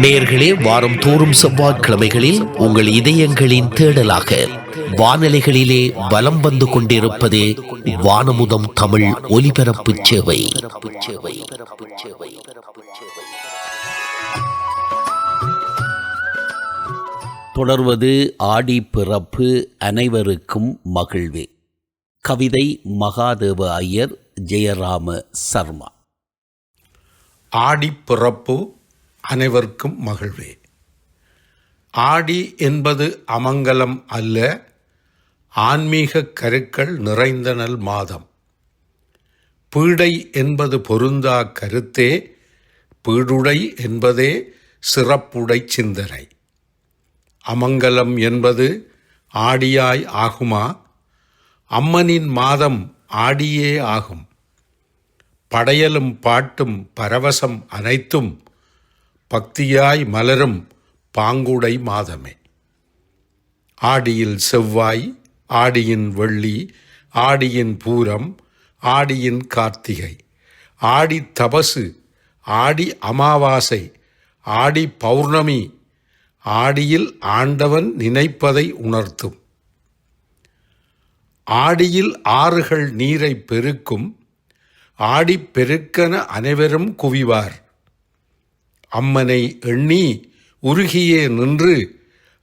நேர்களே வாரம் தோறும் செவ்வாய்க்கிழமைகளில் உங்கள் இதயங்களின் தேடலாக வானலைகளிலே வலம் வந்து கொண்டிருப்பது வானமுதம் தமிழ் ஒலிபரப்பு சேவை. தொடர்வது ஆடி பிறப்பு அனைவருக்கும் மகிழ்வே. கவிதை மகாதேவ ஐயர் ஜெயராம சர்மா. ஆடி பிறப்பு அனைவருக்கும் மகிழ்வே. ஆடி என்பது அமங்கலம் அல்ல ஆன்மீக கருக்கள் நிறைந்தனல் மாதம். பீடை என்பது பொருந்தா கருத்தே பீடுடை என்பதே சிறப்புடை சிந்தனை. அமங்கலம் என்பது ஆடியாய் ஆகுமா? அம்மனின் மாதம் ஆடியே ஆகும். படையலும் பாட்டும் பரவசம் அனைத்தும் பக்தியாய் மலரும் பாங்குடை மாதமே. ஆடியில் செவ்வாய் ஆடியின் வெள்ளி ஆடியின் பூரம் ஆடியின் கார்த்திகை. ஆடி தபசு ஆடி அமாவாசை ஆடி பௌர்ணமி ஆடியில் ஆண்டவன் நினைப்பதை உணர்த்தும். ஆடியில் ஆறுகள் நீரை பெருக்கும் ஆடி பெருக்கன அனைவரும் குவிவார். அம்மனை எண்ணி உருகியே நின்று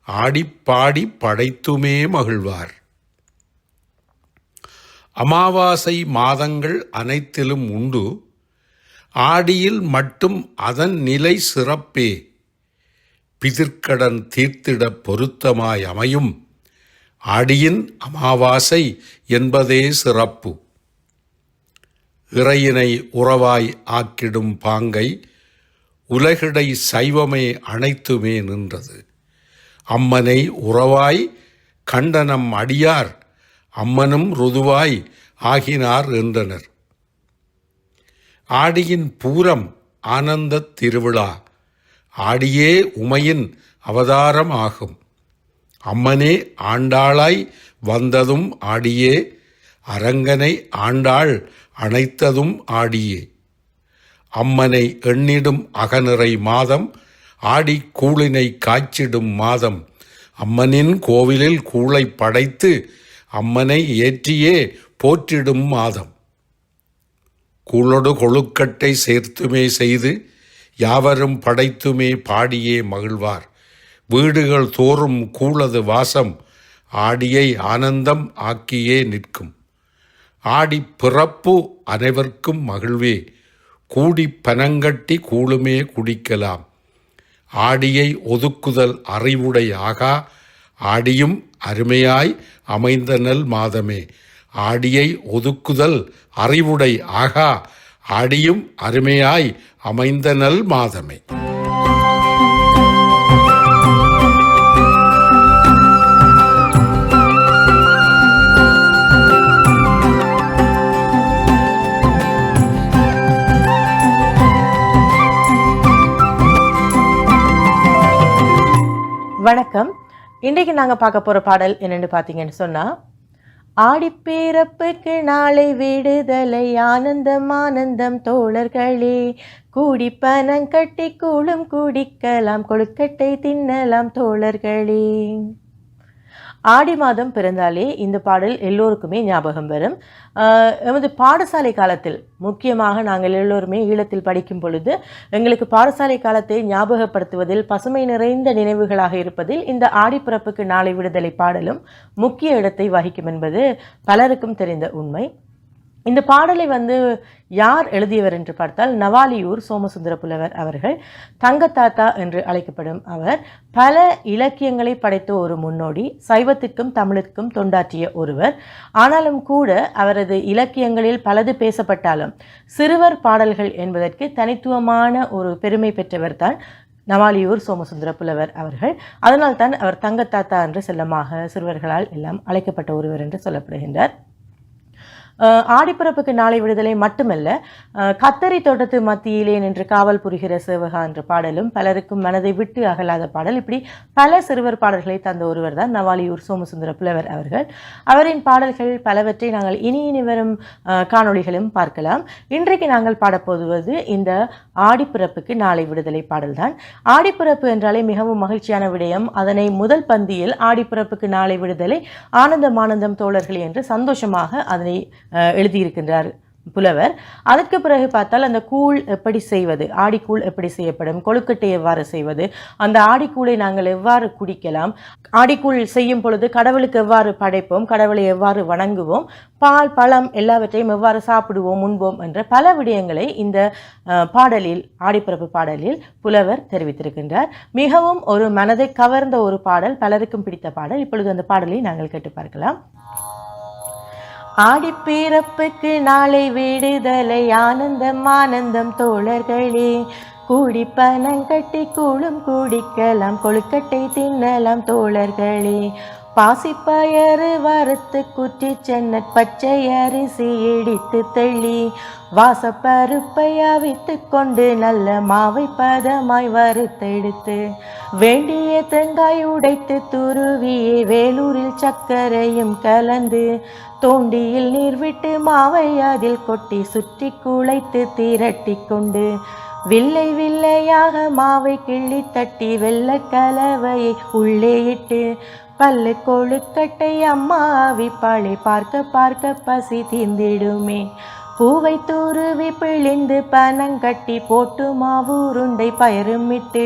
ஆடிப்பாடி படைத்துமே மகிழ்வார். அமாவாசை மாதங்கள் அனைத்திலும் உண்டு. ஆடியில் மட்டும் அதன் நிலை சிறப்பே. பிதிர்க்கடன் தீர்த்திட பொருத்தமாய் அமையும். ஆடியின் அமாவாசை என்பதே சிறப்பு. இறையினை உறவாய் ஆக்கிடும் பாங்கை உலகிடை சைவமே அனைத்துமே நின்றது. அம்மனை உறவாய் கண்டனம் அடியார் அம்மனும் ருதுவாய் ஆகினார் என்றனர். ஆடியின் பூரம் ஆனந்தத் திருவிழா ஆடியே உமையின் அவதாரம் ஆகும். அம்மனே ஆண்டாளாய் வந்ததும் ஆடியே அரங்கனை ஆண்டாள் அணைத்ததும் ஆடியே. அம்மனை எண்ணிடும் அகநிறை மாதம் ஆடி கூளினை காய்ச்சிடும் மாதம். அம்மனின் கோவிலில் கூளை படைத்து அம்மனை ஏற்றியே போற்றிடும் மாதம். கூளொடு கொழுக்கட்டை சேர்த்துமே செய்து யாவரும் படைத்துமே பாடியே மகிழ்வார். வீடுகள் தோறும் கூளது வாசம் ஆடியை ஆனந்தம் ஆக்கியே நிற்கும். ஆடி பிறப்பு அனைவர்க்கும் மகிழ்வே. கூடி பனங்கட்டி கூழுமே குடிக்கலாம். ஆடியை ஒதுக்குதல் அறிவுடை ஆகா ஆடியும் அருமையாய் அமைந்த நல் மாதமே. ஆடியை ஒதுக்குதல் அறிவுடை ஆகா ஆடியும் அருமையாய் அமைந்த நல் மாதமே. வணக்கம். இன்றைக்கு நாங்கள் பார்க்க போகிற பாடல் என்னென்னு பார்த்தீங்கன்னு சொன்னால் ஆடிப்பேரப்புக்கு நாளை விடுதலை ஆனந்தம் ஆனந்தம் தோழர்களே. கூடி கட்டி கூழும் குடிக்கலாம் கொழுக்கட்டை தின்னலாம் தோழர்களே. ஆடி மாதம் பிறந்தாலே இந்த பாடல் எல்லோருக்குமே ஞாபகம் வரும். எமது பாடசாலை காலத்தில் முக்கியமாக நாங்கள் எல்லோருமே ஈழத்தில் படிக்கும் பொழுது எங்களுக்கு பாடசாலை காலத்தை ஞாபகப்படுத்துவதில் பசுமை நிறைந்த நினைவுகளாக இருப்பதில் இந்த ஆடிப்பிறப்புக்கு நாளை விடுதலை பாடலும் முக்கிய இடத்தை வகிக்கும் என்பது பலருக்கும் தெரிந்த உண்மை. இந்த பாடலை வந்து யார் எழுதியவர் என்று பார்த்தால் நவாலியூர் சோமசுந்தர புலவர் அவர்கள் தங்கத்தாத்தா என்று அழைக்கப்படும் அவர் பல இலக்கியங்களை படைத்த ஒரு முன்னோடி சைவத்திற்கும் தமிழுக்கும் தொண்டாற்றிய ஒருவர். ஆனாலும் கூட அவரது இலக்கியங்களில் பலது பேசப்பட்டாலும் சிறுவர் பாடல்கள் என்பதற்கு தனித்துவமான ஒரு பெருமை பெற்றவர் தான் நவாலியூர் சோமசுந்தர புலவர் அவர்கள் அதனால்தான் அவர் தங்கத்தாத்தா என்று செல்லமாக சிறுவர்களால் எல்லாம் அழைக்கப்பட்ட ஒருவர் என்று சொல்லப்படுகின்றார். ஆடிப்பிறப்புக்கு நாளை விடுதலை மட்டுமல்ல கத்தரி தோட்டத்து மத்தியிலே நின்று காவல் புரிகிற சிவகா என்ற பாடலும் பலருக்கும் மனதை விட்டு அகலாத பாடல். இப்படி பல சிறுவர் பாடல்களை தந்த ஒருவர் தான் நவாலியூர் சோமசுந்தர புலவர் அவர்கள். அவரின் பாடல்கள் பலவற்றை நாங்கள் இனி இனி வரும் காணொளிகளும் பார்க்கலாம். இன்றைக்கு நாங்கள் பாடப்போதுவது இந்த ஆடிப்பிறப்புக்கு நாளை விடுதலை பாடல்தான் ஆடிப்பிறப்பு என்றாலே மிகவும் மகிழ்ச்சியான விடயம். அதனை முதல் பந்தியில் ஆடிப்பிறப்புக்கு நாளை விடுதலை ஆனந்தம் ஆனந்தம் தோழர்களே என்று சந்தோஷமாக அதனை எழுதியிருக்கின்றார் புலவர். அதற்கு பிறகு பார்த்தால் அந்த கூழ் எப்படி செய்வது ஆடிக்கூழ் எப்படி செய்யப்படும் கொழுக்கட்டை எவ்வாறு செய்வது அந்த ஆடிக்கூழை நாங்கள் எவ்வாறு குடிக்கலாம் ஆடிக்கூழ் செய்யும் பொழுது கடவுளுக்கு எவ்வாறு படைப்போம் கடவுளை எவ்வாறு வணங்குவோம் பால் பழம் எல்லாவற்றையும் எவ்வாறு சாப்பிடுவோம் உண்போம் என்ற பல விடயங்களை இந்த பாடலில் ஆடிப்பிறப்பு பாடலில் புலவர் தெரிவித்திருக்கின்றார். மிகவும் ஒரு மனதை கவர்ந்த ஒரு பாடல் பலருக்கும் பிடித்த பாடல். இப்பொழுது அந்த பாடலை நாங்கள் கேட்டு பார்க்கலாம். ஆடிப்பிறப்புக்கு நாளை விடுதலை. ஆனந்தம் ஆனந்தம் தோழர்களே. கூடி பணம் கட்டி கூழும் குடிக்கலாம். கொழுக்கட்டை தின்னலாம் தோழர்களே. பாசிப்பயறு வறுத்து குற்றி சென்ன பச்சை அரிசி இடித்து தள்ளி வாசப்பருப்பை அவித்து கொண்டு நல்ல மாவை பதமாய் வறுத்தெடுத்து வேண்டிய தேங்காய் உடைத்து துருவியே வேலூரில் சர்க்கரையும் கலந்து தோண்டியில் நீர் விட்டு மாவை அதில் கொட்டி சுற்றி குழைத்து திரட்டி கொண்டு வில்லை வில்லையாக மாவை கிள்ளி தட்டி வெள்ள கலவையை உள்ளே இட்டு பல்லு கொழுக்கட்டை அம்மாவி பழை பார்க்க பார்க்க பசி தீந்திடுமே பூவை தூருவி பிழிந்து பனங்கட்டி போட்டு மாவு உருண்டை பயருமிட்டு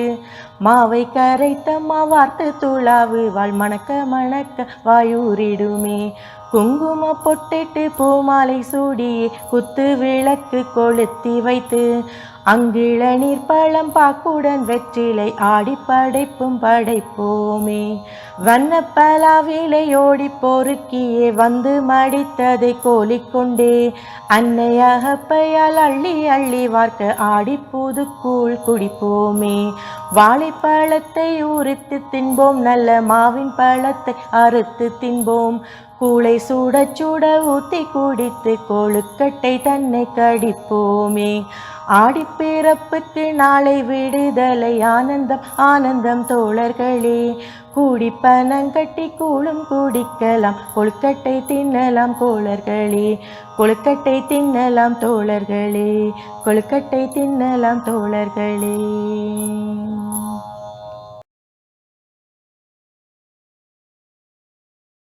மாவை கரைத்த மாவார்த்து துளாவு வாழ் மணக்க மணக்க வாயூரிடுமே. குங்கும பொட்டிட்டு பூமாலை சூடி குத்து விளக்கு கொளுத்தி வைத்து அங்கிள நீர் பழம் பாக்குடன் வெற்றிலை ஆடி படைப்பும் படைப்போமே. வண்ணப்பலாவிலை ஓடி பொறுக்கியே வந்து மடித்ததை கோலிக்கொண்டே அன்னையகப்பையால் அள்ளி அள்ளி வார்க்க ஆடி புதுக்கூழ் குடிப்போமே. வாழைப்பழத்தை உரித்து தின்போம் நல்ல மாவின் பழத்தை அறுத்து தின்போம். கூளை சுட சுட ஊத்தி குடித்து கொழுக்கட்டை தன்னை கடிப்போமே. ஆடிப்பிறப்புக்கு நாளை விடுதலை ஆனந்தம் ஆனந்தம் தோழர்களே. கூடி பனங்கட்டி கூழும் குடிக்கலாம் கொழுக்கட்டை தின்னலாம் தோழர்களே. கொழுக்கட்டை தின்னலாம் தோழர்களே கொழுக்கட்டை தின்னலாம் தோழர்களே.